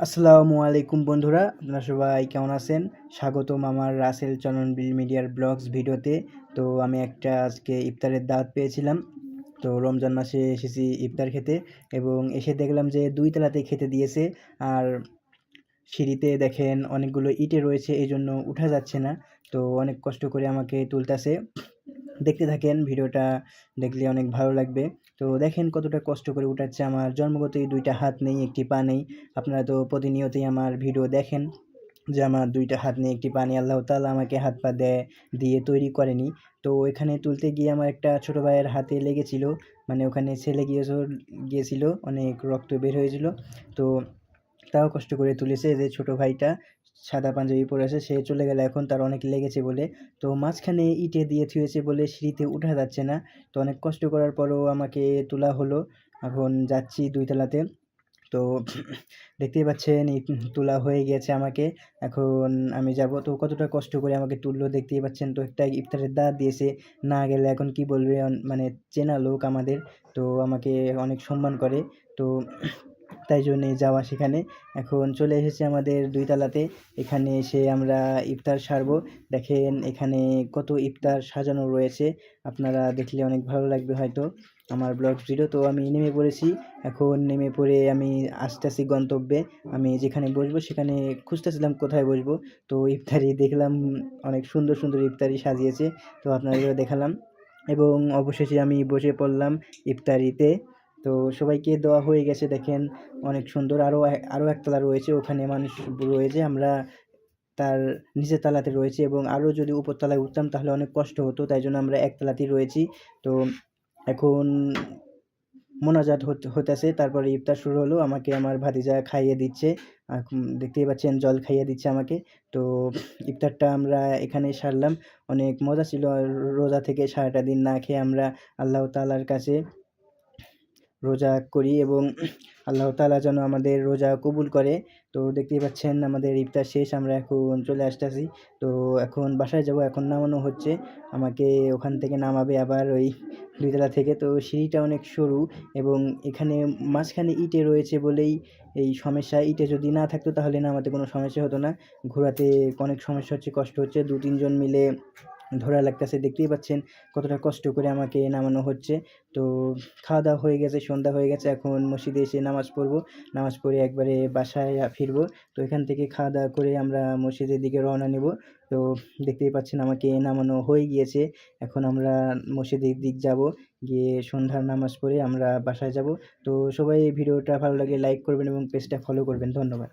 আসসালামু আলাইকুম বন্ধুরা, আপনারা সবাই কেমন আছেন? স্বাগতম আমার রাসেল চলন বিল মিডিয়ার ব্লগস ভিডিওতে। তো আমি একটা আজকে ইফতারের দাওয়াত পেয়েছিলাম। তো রমজান মাসে এসেছি ইফতার খেতে এবং এসে দেখলাম যে দুই তলাতে খেতে দিয়েছে। আর সিঁড়িতে দেখেন অনেকগুলো ইটে রয়েছে এই জন্য উঠা যাচ্ছে না। তো অনেক কষ্ট করে আমাকে তুলতাছে। দেখতে থাকেন, ভিডিওটা দেখলে অনেক ভালো লাগবে। তো দেখেন কতটা কষ্ট করে উঠাচ্ছে আমার জন্মগতই দুইটা হাত নেই, একটি পা নেই। আপনারা তো প্রতিনিয়তই আমার ভিডিও দেখেন যে আমার দুইটা হাত নেই, একটি পা নেই। আল্লাহ তাআলা আমাকে হাত পা দেয় দিয়ে তৈরি করেনি। তো এখানে তুলতে গিয়ে আমার একটা ছোটো ভাইয়ের হাতে লেগেছিল। মানে ওখানে ছেলে গিয়েছিল গিয়েছিল, অনেক রক্ত বের হয়েছিল। তো তাও কষ্ট করে তুলেছে যে ছোটো ভাইটা সাদা পাঞ্জাবি পরে আছে, সে চলে গেলে এখন তার অনেক লেগেছে বলে। তো মাঝখানে ইটে দিয়ে থুয়েছে বলে সিঁড়িতে উঠা যাচ্ছে না। তো অনেক কষ্ট করার পরও আমাকে তোলা হলো। এখন যাচ্ছি দুইতলাতে তো দেখতেই পাচ্ছেন তোলা হয়ে গেছে আমাকে। এখন আমি যাব। তো কতটা কষ্ট করে আমাকে তুললো দেখতেই পাচ্ছেন। তো একটা ইফতারের দাওয়াত দিয়েছে। না গেলে এখন কি বলবে? মানে চেনা লোক আমাদের। তো আমাকে অনেক সম্মান করে। তো তাই জন্যে যাওয়া সেখানে। এখন চলে এসেছে আমাদের দুই তলাতে। এখানে এসে আমরা ইফতার সারবো। দেখেন এখানে কত ইফতার সাজানো রয়েছে। আপনারা দেখলে অনেক ভালো লাগবে হয়তো আমার ব্লগ ভিডিও। তো আমি নেমে পড়েছি। এখন নেমে পড়ে আমি আসতেছি গন্তব্যে। আমি যেখানে বসবো সেখানে খুঁজতেছিলাম কোথায় বসবো। তো ইফতারি দেখলাম অনেক সুন্দর সুন্দর ইফতারি সাজিয়েছে। তো আপনাদেরও দেখালাম। এবং অবশেষে আমি বসে পড়লাম ইফতারিতে। তো সবাইকে দেওয়া হয়ে গেছে দেখেন, অনেক সুন্দর। আরও আরও একতলা রয়েছে, ওখানে মানুষ রয়েছে আমরা তার নিচের তালাতে রয়েছে এবং আরও যদি উপরতলায় উঠতাম তাহলে অনেক কষ্ট হতো, তাই জন্য আমরা একতলাতেই রয়েছি। তো এখন মোনাজাত হতে, হতেছে, তারপরে ইফতার শুরু হলো, আমাকে আমার ভাতিজা খাইয়ে দিচ্ছে দেখতেই পাচ্ছেন জল খাইয়ে দিচ্ছে আমাকে। তো ইফতারটা আমরা এখানে সারলাম, অনেক মজা ছিল রোজা থেকে সারাটা দিন না খেয়ে আমরা আল্লাহ তাআলার কাছে রোজা করি এবং আল্লাহ তাআলা যেন আমাদের রোজা কবুল করে। তো দেখতেই পাচ্ছেন আমাদের ইফতার শেষ, আমরা এখন চলে আসতেছি। তো এখন বাসায় যাব, এখন নামানো হচ্ছে। আমাকে ওখান থেকে নামাবে আবার ওই দুইতলা থেকে। তো সিঁড়িটা অনেক সরু এবং এখানে মাঝখানে ইটে রয়েছে বলেই এই সমস্যা। ইটে যদি না থাকতো তাহলে নামাতে কোনো সমস্যা হতো না। ঘোরাতে অনেক সমস্যা হচ্ছে, কষ্ট হচ্ছে। দু তিনজন মিলে ধরা লাগতেছে। দেখতেই পাচ্ছেন কতটা কষ্ট করে আমাকে নামানো হচ্ছে। তো খাওয়া দাওয়া হয়ে গেছে, সন্ধ্যা হয়ে গেছে, এখন মসজিদে এসে নামাজ পড়ব। নামাজ পড়ে একবারে বাসায় ফিরবো। তো এখান থেকে খাওয়া দাওয়া করে আমরা মসজিদের দিকে রওনা নেব। তো দেখতেই পাচ্ছেন আমাকে নামানো হয়ে গিয়েছে। এখন আমরা মসজিদের দিক যাব। গিয়ে সন্ধ্যার নামাজ পড়ে আমরা বাসায় যাব। তো সবাই ভিডিওটা ভালো লাগে লাইক করবেন এবং পেজটা ফলো করবেন। ধন্যবাদ।